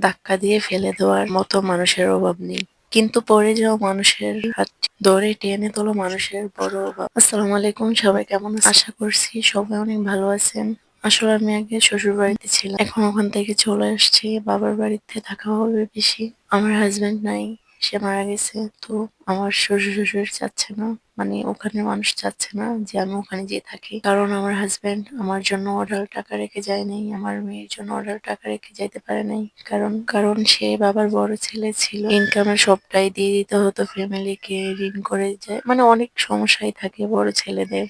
ধাক্কা দিয়ে ফেলে দেওয়ার মতো মানুষের অভাব নেই। কিন্তু পরে যাওয়া মানুষের হাত ধরে টেনে তোলা মানুষের বড় অভাব। আসসালামু আলাইকুম, সবাই কেমন আশা করছি সবাই অনেক ভালো আছেন। আসলে আমি আগে শ্বশুর বাড়িতে ছিলাম। এখন ওখান থেকে চলে আসছি। বাবার বাড়িতে থাকা হবে বেশি। আমার হাজবেন্ড নাই। সে মারা গেছে। তো আমার শ্বশুর শ্বশুর চাচ্ছে না মানে ওখানে মানুষ চাচ্ছে না যে আমি ওখানে যেয়ে থাকি। কারণ আমার হাজব্যান্ড আমার জন্য অর্ডার টাকা রেখে যায় নাই, আমার মেয়ের জন্য অর্ডার টাকা রেখে যাইতে পারে নাই। কারণ কারণ সে বাবার বড় ছেলে ছিল। ইনকামের সবটাই দিয়ে দিতে হতো ফ্যামিলিকে ঋণ করে যায় মানে অনেক সমস্যাই থাকে বড় ছেলেদের।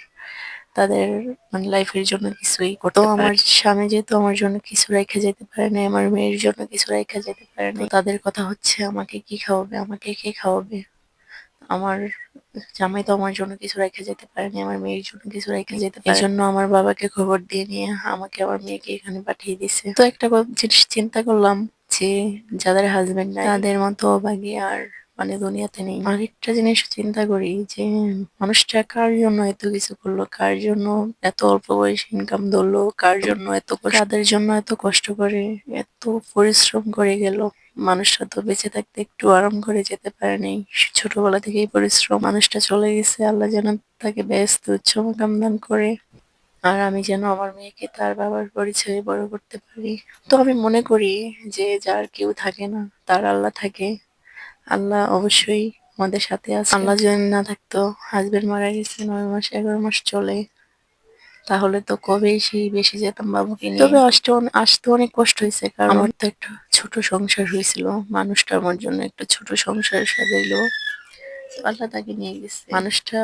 তাদের মানে লাইফের জন্য কিছুই করতে আমার স্বামী যেহেতু আমার জন্য কিছু রেখে যেতে পারে না আমার মেয়ের জন্য কিছু রেখে যেতে পারে না তাদের কথা হচ্ছে আমাকে কি খাওয়াবে আমাকে কে খাওয়াবে? আমার জামাই তো আমার জন্য কিছু রেখে যেতে পারেনি আমার মেয়ের জন্য কিছু রেখে যেতে পারে জন্য আমার বাবাকে খবর দিয়ে নিয়ে আমাকে আমার মেয়েকে এখানে পাঠিয়ে দিছে তো একটা জিনিস চিন্তা করলাম যে যাদের হাজবেন্ড নাই তাদের মতো অভাগী আর মানে দুনিয়াতে নেই। আরেকটা জিনিস চিন্তা করি যে, মানুষটা কার জন্য এত কিছু করল? কার জন্য এত অল্প বয়সে ইনকাম ধরলো? কার জন্য এত কাদের জন্য এত কষ্ট করে, এত পরিশ্রম করে গেল? মানুষটা তো বেঁচে থাকতে একটু আরাম করে যেতে পারে পারেনি ছোটবেলা থেকেই পরিশ্রম, মানুষটা চলে গেছে, আল্লাহ যেন তাকে ব্যস্ত উচ্চ মাকাম দান করে। আর আমি যেন আমার মেয়েকে তার বাবার পরিচয়ে বড় করতে পারি। তো আমি মনে করি যে, যার কেউ থাকে না, তার আল্লাহ থাকে। আল্লাহ অবশ্যই আমাদের সাথে আছে। আল্লাহ যদি না থাকতো হাজবেন্ড মারা গেছে নয় মাস এগারো মাস চলে। তাহলে তো কবে সেই বেশি যেতাম বাবুকে নিয়ে? তবে আসতে আসতে অনেক কষ্ট হয়েছে কারণ আমার তো একটা ছোট সংসার হয়েছিল। মানুষটা আমার জন্য একটা ছোট সংসার সাজাইলো। আল্লাহ তাকে নিয়ে গেছে। মানুষটা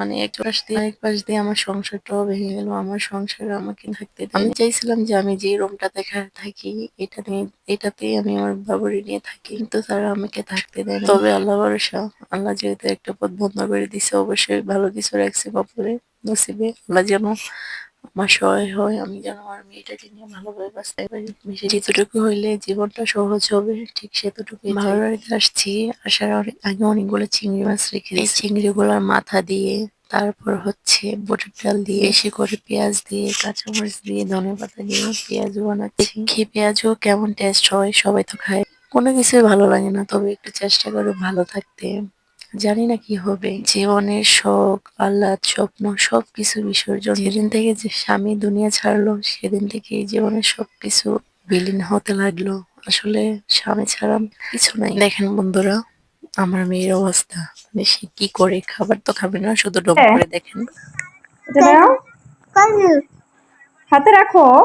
মানে এক পাশ দিয়ে এক পাশ দিয়ে আমার সংসারটাও ভেঙে গেল, আমার সংসারে আমাকে থাকতে। আমি চাইছিলাম যে আমি যে রুমটা দেখা থাকি, এটা নিয়ে, এটাতেই আমি আমার বাবুরি নিয়ে থাকি, কিন্তু তারা আমাকে থাকতে দেয় তবে আল্লাহ ভরসা, আল্লাহ যেহেতু একটা পথ বন্ধ করে দিছে, অবশ্যই ভালো কিছু রাখছে কপালে নসিবে আল্লাহ যেন আমার সহায় হয় আমি যেন আমার মেয়েটাকে নিয়ে ভালোভাবে বাঁচতে পারি। যেতটুকু হইলে জীবনটা সহজ হবে ঠিক সেতটুকু ভালো বাড়িতে আসছি আসার অনেক আগে অনেকগুলো চিংড়ি মাছ রেখে এই চিংড়িগুলোর মাথা দিয়ে তারপর হচ্ছে বটের ডাল দিয়ে বেশি করে পেঁয়াজ দিয়ে কাঁচামরিচ দিয়ে ধনে পাতা দিয়ে পেঁয়াজ বানাচ্ছি। খেয়ে পেঁয়াজও কেমন টেস্ট হয় সবাই তো খায়। কোনো কিছুই ভালো লাগে না তবে একটু চেষ্টা করে ভালো থাকতে। জানি না কি হবে। জীবনের শখ আহ্লাদ স্বপ্ন সবকিছু বিসর্জন। যেদিন থেকে যে স্বামী দুনিয়া ছাড়লো সেদিন থেকে জীবনের সবকিছু বিলীন হতে লাগল। আসলে স্বামী ছাড়া কিছু নাই। দেখেন বন্ধুরা আমার মেয়ের অবস্থা। মানে সে কি করে খাবার তো খাবে না শুধু ডম হ্যাঁ। করে দেখেন। এটা নাও Kamu হাতে রাখো।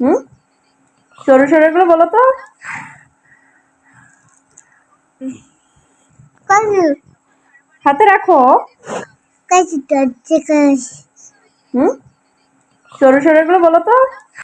হুম? সরু সরু এগুলো বলো তো। হাতে রাখো. হুম? সরু সরু গুলো বলো তো।